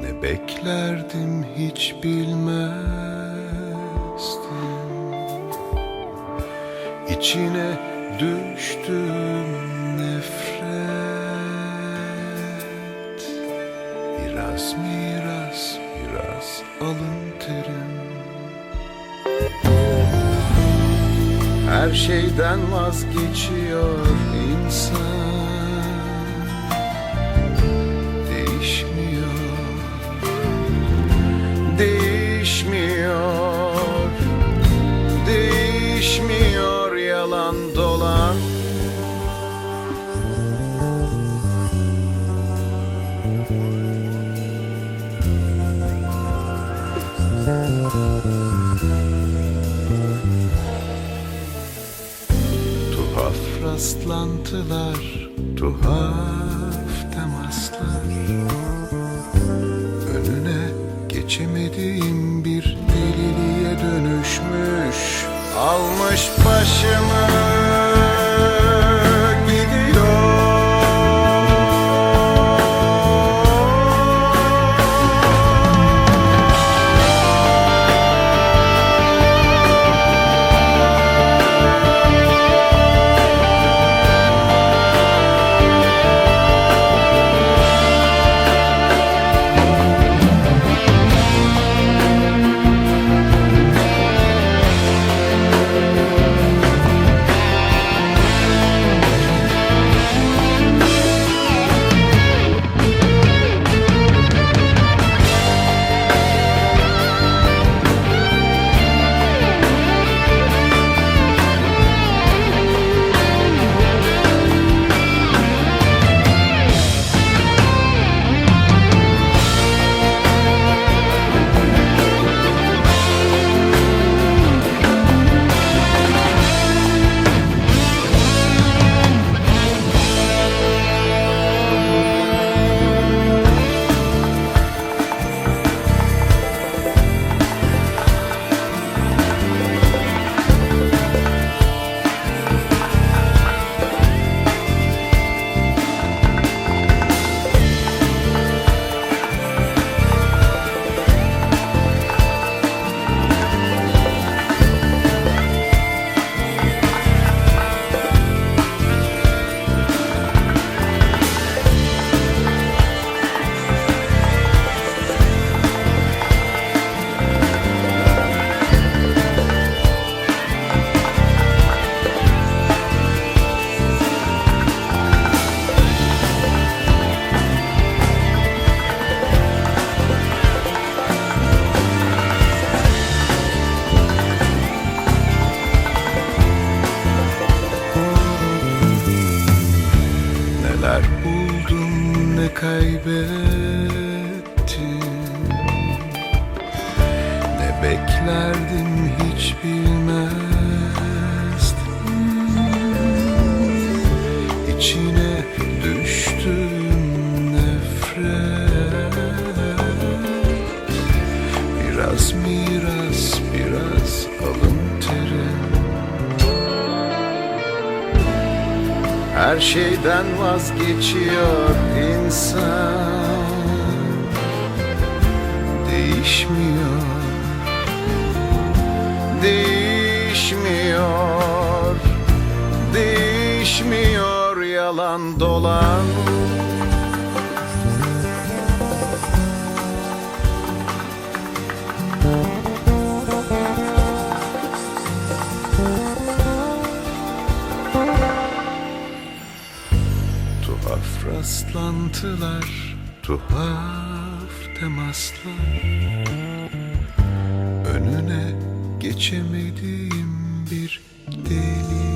Ne beklerdim hiç bilmezdim. İçine düştüm nefret. Biraz miras, biraz alın terim Her şeyden vazgeçiyor Değişmiyor. Değişmiyor. Değişmiyor yalan dolan. Tuhaf rastlantılar, tuhaf temaslar. Önüne geçemediğim bir deliliğe dönüşmüş Almış başımı kaybettim. Ne beklerdim Her şeyden vazgeçiyor insan. Değişmiyor. Değişmiyor. Değişmiyor yalan dolan rastlantılar, tuhaf temaslar. Önüne geçemediğim bir deli